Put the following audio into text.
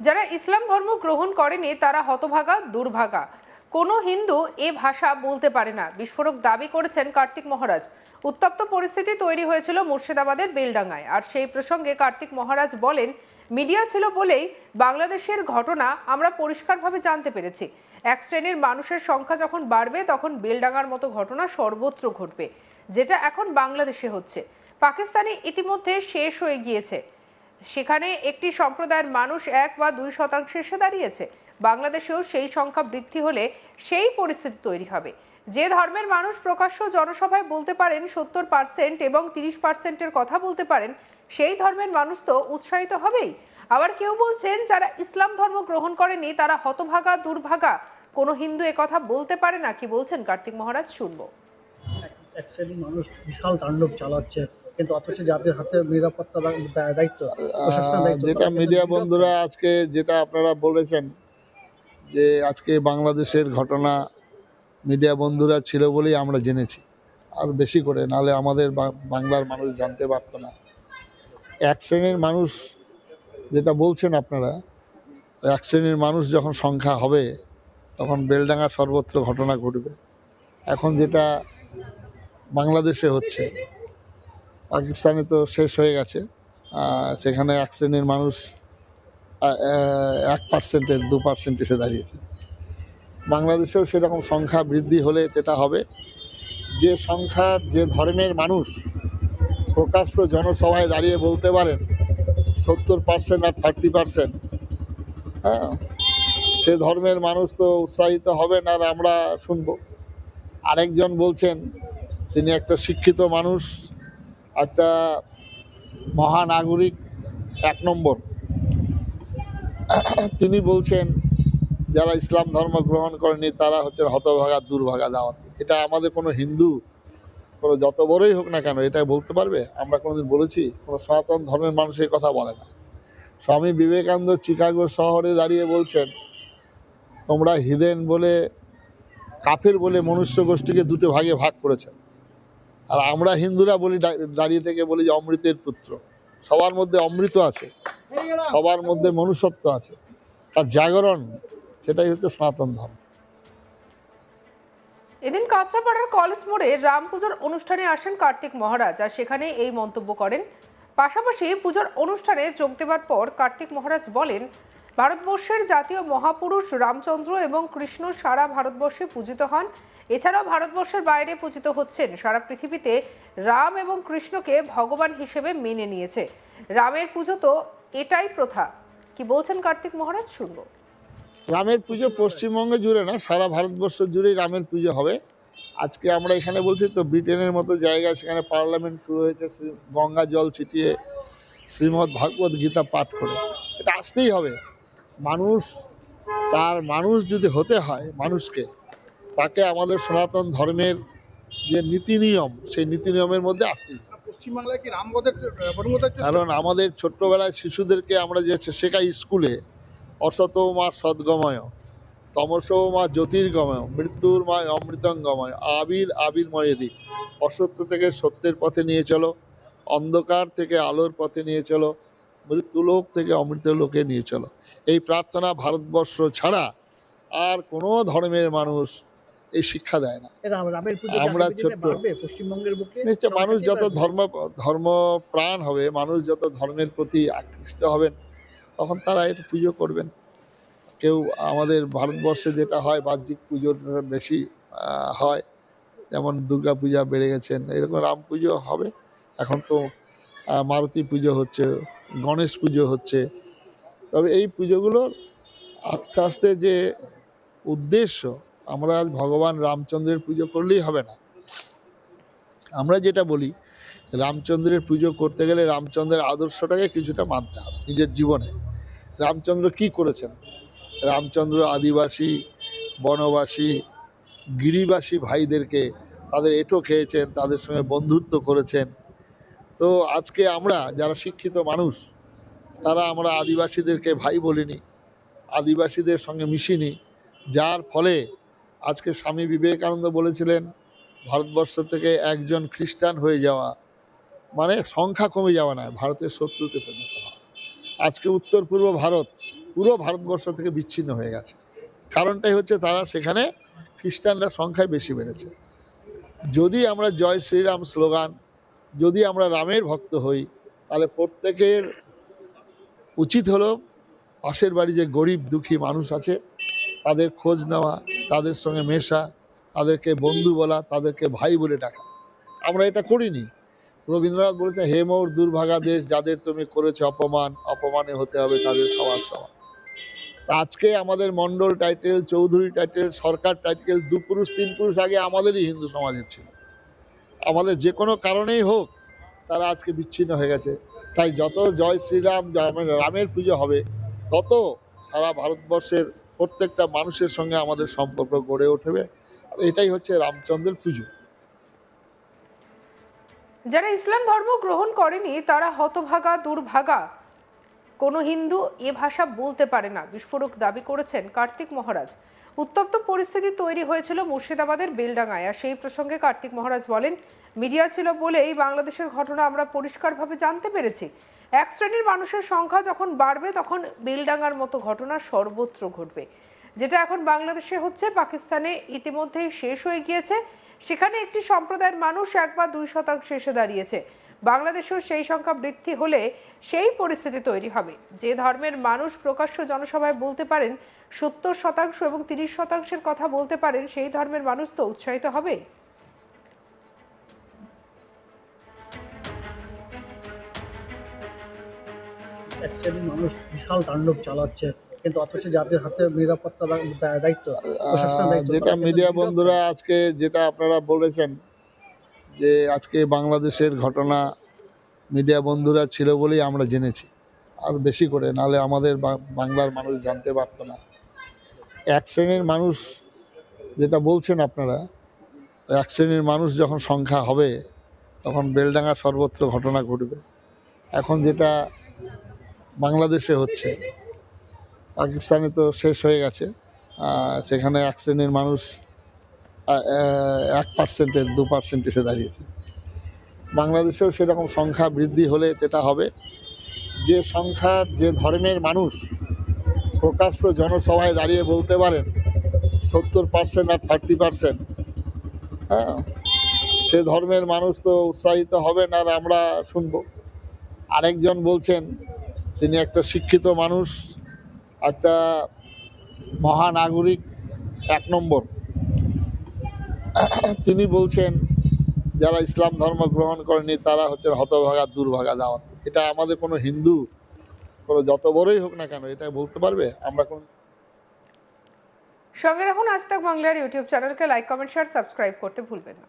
যারা ইসলাম ধর্ম গ্রহণ করেনি, তারা হতভাগা, দুর্ভাগা। কোনো হিন্দু এ ভাষা বলতে পারে না। বিস্ফোরক দাবি করেছেন কার্তিক মহারাজ। উত্তপ্ত পরিস্থিতি তৈরি হয়েছিল মুর্শিদাবাদের বেলডাঙ্গায়। আর সেই প্রসঙ্গে কার্তিক মহারাজ বলেন, মিডিয়া ছিল বলেই বাংলাদেশের ঘটনা আমরা পরিষ্কারভাবে জানতে পেরেছি। এক শ্রেণির মানুষের সংখ্যা যখন বাড়বে, তখন বেলডাঙ্গার মতো ঘটনা সর্বত্র ঘটবে, যেটা এখন বাংলাদেশে হচ্ছে। পাকিস্তানে ইতিমধ্যে শেষ হয়ে গিয়েছে। সেখানে একটি সম্প্রদায়ের মানুষ এক বা দুই শতাংশ এসে দাঁড়িয়েছে। বাংলাদেশেও সেই সংখ্যা বৃদ্ধি হলে সেই পরিস্থিতি তৈরি হবে। যে ধর্মের মানুষ প্রকাশ্য জনসভায় বলতে পারেন সত্তর পার্সেন্ট এবং তিরিশ পার্সেন্টের কথা বলতে পারেন, সেই ধর্মের মানুষ তো উৎসাহিত হবেই। আবার কেউ বলছেন, যারা ইসলাম ধর্ম গ্রহণ করেনি, তারা হতভাগা, দুর্ভাগা। কোনো হিন্দু কথা বলতে পারে না, কি বলছেন কার্তিক মহারাজ? শুনব। মানুষ বিশাল তাণ্ডব চালাচ্ছে। কিন্তু অথচ যাদের হাতে নিরাপত্তা দায়িত্ব যেটা মিডিয়া বন্ধুরা আজকে যেটা আপনারা বলেছেন যে আজকে বাংলাদেশের ঘটনা মিডিয়া বন্ধুরা ছিল বলেই আমরা জেনেছি। আর বেশি করে নালে আমাদের বাংলার মানুষ জানতে পারতো না। এক শ্রেণির মানুষ যেটা বলছেন আপনারা এক শ্রেণির মানুষ যখন সংখ্যা হবে তখন বেলডাঙ্গা সর্বত্র ঘটনা ঘটবে। এখন যেটা বাংলাদেশে হচ্ছে পাকিস্তানে তো শেষ হয়ে গেছে। সেখানে এক শ্রেণির মানুষ এক পার্সেন্টের দু পার্সেন্ট এসে দাঁড়িয়েছে। বাংলাদেশেও সেরকম সংখ্যা বৃদ্ধি হলে যেটা হবে, যে সংখ্যা, যে ধর্মের মানুষ প্রকাশ্য জনসভায় দাঁড়িয়ে বলতে পারেন, সত্তর পার্সেন্ট আর থার্টি পার্সেন্ট হ্যাঁ সে ধর্মের মানুষ তো উৎসাহিত হবেন আর আমরা শুনব। আরেকজন বলছেন, তিনি একটা শিক্ষিত মানুষ একটা মহানাগরিক এক নম্বর। তিনি বলছেন, যারা ইসলাম ধর্ম গ্রহণ করেনি, তারা হচ্ছে হতভাগা, দুর্ভাগা দাওয়াত। এটা আমাদের কোনো হিন্দু, কোনো যত বড়ই হোক না কেন, এটা বলতে পারবে? আমরা কোনোদিন বলেছি, কোনো সনাতন ধর্মের মানুষ এই কথা বলে না। স্বামী বিবেকানন্দ চিকাগো শহরে দাঁড়িয়ে বলছেন, তোমরা হিদেন বলে, কাফের বলে মনুষ্য গোষ্ঠীকে দুটো ভাগে ভাগ করেছেন। আর আমরা হিন্দুরা বলি দাঁড়িয়ে থেকে বলি যে অমৃতের পুত্র। সবার মধ্যে অমৃত আছে, সবার মধ্যে মনুষ্যত্ব আছে। তার জাগরণ, সেটাই হচ্ছে সনাতন ধর্ম। এদিন কাঁচরাপাড়ার কলেজ মোড়ে রাম পুজোর অনুষ্ঠানে আসেন কার্তিক মহারাজ আর সেখানে এই মন্তব্য করেন। পাশাপাশি পুজোর অনুষ্ঠানে যোগ দেওয়ার পর কার্তিক মহারাজ বলেন ভারতবর্ষের জাতীয় মহাপুরুষ রামচন্দ্র এবং কৃষ্ণ সারা ভারতবর্ষে পূজিত হন। এছাড়াও ভারতবর্ষের বাইরে পূজিত হচ্ছেন সারা পৃথিবীতে রাম এবং কৃষ্ণকে ভগবান হিসেবে মেনে নিয়েছে। রামের পুজো তো এটাই প্রথা। কি বলছেন কার্তিক মহারাজ? শুনব। রামের পুজো পশ্চিমবঙ্গে জুড়ে না, সারা ভারতবর্ষ জুড়েই রামের পুজো হবে। আজকে আমরা এখানে বলছি তো ব্রিটেনের মতো জায়গায় সেখানে পার্লামেন্ট শুরু হয়েছে গঙ্গা জল ছিটিয়ে শ্রীমদ্ ভাগবত গীতা পাঠ করে। এটা আসতেই হবে। মানুষ তার মানুষ যদি হতে হয় মানুষকে তাকে আমাদের সনাতন ধর্মের যে নীতি নিয়ম সেই নীতি নিয়মের মধ্যে বনগদের কারণ আমাদের ছোট্টবেলায় শিশুদেরকে আমরা যে শেখাই স্কুলে অসত মা সদ্গময় তমস মা জ্যোতির্গময় মৃত্যুর মা অমৃতঙ্গময় আবির আবির্ময় দিক অসত্য থেকে সত্যের পথে নিয়ে চলো অন্ধকার থেকে আলোর পথে নিয়ে চলো মৃত্যুলোক থেকে অমৃত লোকে নিয়ে চলো। এই প্রার্থনা ভারতবর্ষ ছাড়া আর কোনো ধর্মের মানুষ এই শিক্ষা দেয় না। আমরা ছোট্ট- বাড়বে পশ্চিমবঙ্গের বুকে নিশ্চয় মানুষ যত ধর্ম ধর্ম প্রাণ হবে মানুষ যত ধর্মের প্রতি আকৃষ্ট হবেন তখন তারা এটা পুজো করবেন। কেউ আমাদের ভারতবর্ষে যেটা হয় বাহ্যিক পুজোর বেশি হয়। যেমন দুর্গা পূজা বেড়ে গেছেন এরকম রাম পুজো হবে। এখন তো মারুতি পুজো হচ্ছে। গণেশ পুজো হচ্ছে। তবে এই পুজোগুলোর আস্তে আস্তে যে উদ্দেশ্য, আমরা আজ ভগবান রামচন্দ্রের পুজো করলেই হবে না। আমরা যেটা বলি, রামচন্দ্রের পুজো করতে গেলে রামচন্দ্রের আদর্শটাকে কিছুটা মানতে হবে নিজের জীবনে। রামচন্দ্র কি করেছেন? রামচন্দ্র আদিবাসী, বনবাসী, গিরিবাসী ভাইদেরকে তাদের এঁটো খেয়েছেন, তাদের সঙ্গে বন্ধুত্ব করেছেন। তো আজকে আমরা যারা শিক্ষিত মানুষ, তারা আমরা আদিবাসীদেরকে ভাই বলিনি, আদিবাসীদের সঙ্গে মিশিনি, যার ফলে আজকে স্বামী বিবেকানন্দ বলেছিলেন, ভারতবর্ষ থেকে একজন খ্রিস্টান হয়ে যাওয়া মানে সংখ্যা কমে যাওয়া নয়, ভারতের শত্রুতে পরিণত হওয়া। আজকে উত্তর পূর্ব ভারত পুরো ভারতবর্ষ থেকে বিচ্ছিন্ন হয়ে গেছে। কারণটাই হচ্ছে তারা সেখানে খ্রিস্টানরা সংখ্যায় বেশি বেড়েছে। যদি আমরা জয় শ্রীরাম স্লোগান যদি আমরা রামের ভক্ত হই, তাহলে প্রত্যেকের উচিত হলো পাশের বাড়ি যে গরিব দুঃখী মানুষ আছে, তাদের খোঁজ নেওয়া, তাদের সঙ্গে মেশা, তাদেরকে বন্ধু বলা, তাদেরকে ভাই বলে ডাকা। আমরা এটা করিনি। রবীন্দ্রনাথ বলেছে হে মোর দুর্ভাগা দেশ, যাদের তুমি করেছ অপমান, অপমানে হতে হবে তাদের সবার সমান। আজকে আমাদের Mondal title Chowdhury title Sarkar title দু পুরুষ, তিন পুরুষ আগে আমাদেরই হিন্দু সমাজের ছিল। আমাদের যে কোনো কারণেই হোক তারা আজকে বিচ্ছিন্ন হয়ে গেছে। তাই যত জয় শ্রীরাম রামের পুজো হবে, তত সারা ভারতবর্ষের প্রত্যেকটা মানুষের সঙ্গে আমাদের সম্পর্ক গড়ে উঠবে। আর এটাই হচ্ছে রামচন্দ্রের পুজো। যারা ইসলাম ধর্ম গ্রহণ করেনি, তারা হতভাগা, দুর্ভাগা। কোনো হিন্দু এ ভাষা বলতে পারে না, বিস্ফোরক দাবি করেছেন কার্তিক মহারাজ। উত্তপ্ত পরিস্থিতি তৈরি হয়েছিল মুর্শিদাবাদের বেলডাঙ্গায়। আর সেই প্রসঙ্গে কার্তিক মহারাজ বলেন, মিডিয়া ছিল বলেই বাংলাদেশের ঘটনা আমরা পরিষ্কারভাবে জানতে পেরেছি। এক শ্রেণির মানুষের সংখ্যা যখন বাড়বে, তখন বেলডাঙ্গার মতো ঘটনা সর্বত্র ঘটবে। যেটা এখন বাংলাদেশে হচ্ছে, পাকিস্তানে ইতিমধ্যেই শেষ হয়ে গিয়েছে। সেখানে একটি সম্প্রদায়ের মানুষ এক বা দুই শতাংশ এসে দাঁড়িয়েছে। বাংলাদেশেও সেই সংখ্যা বৃদ্ধি হলে সেই পরিস্থিতি তৈরি হবে। যে ধর্মের মানুষ প্রকাশ্য জনসভায় বলতে পারেন সত্তর শতাংশ এবং তিরিশ শতাংশের কথা বলতে পারেন সেই ধর্মের মানুষ তো উৎসাহিত হবে। এক শ্রেণির মানুষ বিশাল তাণ্ডব চালাচ্ছে কিন্তু অথচ যাদের হাতে নিরাপত্তা দায়িত্ব যেটা মিডিয়া বন্ধুরা আজকে যেটা আপনারা বলেছেন যে আজকে বাংলাদেশের ঘটনা মিডিয়া বন্ধুরা ছিল বলেই আমরা জেনেছি। আর বেশি করে নালে আমাদের বাংলার মানুষ জানতে পারতো না। এক শ্রেণির মানুষ যেটা বলছেন আপনারা, এক শ্রেণির মানুষ যখন সংখ্যা হবে, তখন বেলডাঙ্গা সর্বত্র ঘটনা ঘটবে। এখন যেটা বাংলাদেশে হচ্ছে, পাকিস্তানে তো শেষ হয়ে গেছে সেখানে এক শ্রেণির মানুষ এক পার্সেন্টের দু পার্সেন্ট এসে দাঁড়িয়েছে। বাংলাদেশেও সেরকম সংখ্যা বৃদ্ধি হলে যেটা হবে, যে সংখ্যার যে ধর্মের মানুষ প্রকাশ্য জনসভায় দাঁড়িয়ে বলতে পারেন, সত্তর পার্সেন্ট আর থার্টি পার্সেন্ট হ্যাঁ সে ধর্মের মানুষ তো উৎসাহিত হবেন আর আমরা শুনব। আরেকজন বলছেন, তিনি একটা শিক্ষিত মানুষ, একটা মহানাগরিক, এক নম্বর। তিনি বলছেন, যারা ইসলাম ধর্ম গ্রহণ করেনি, তারা হচ্ছে হতভাগা, দুর্ভাগা দাওয়াত। এটা আমাদের কোনো হিন্দু, কোনো যত বড়ই হোক না কেন, এটা বলতে পারবে? আমরা কোন সঙ্গে রাখুন, আজ তাক বাংলার ইউটিউব চ্যানেলকে লাইক কমেন্ট শেয়ার সাবস্ক্রাইব করতে ভুলবেন না।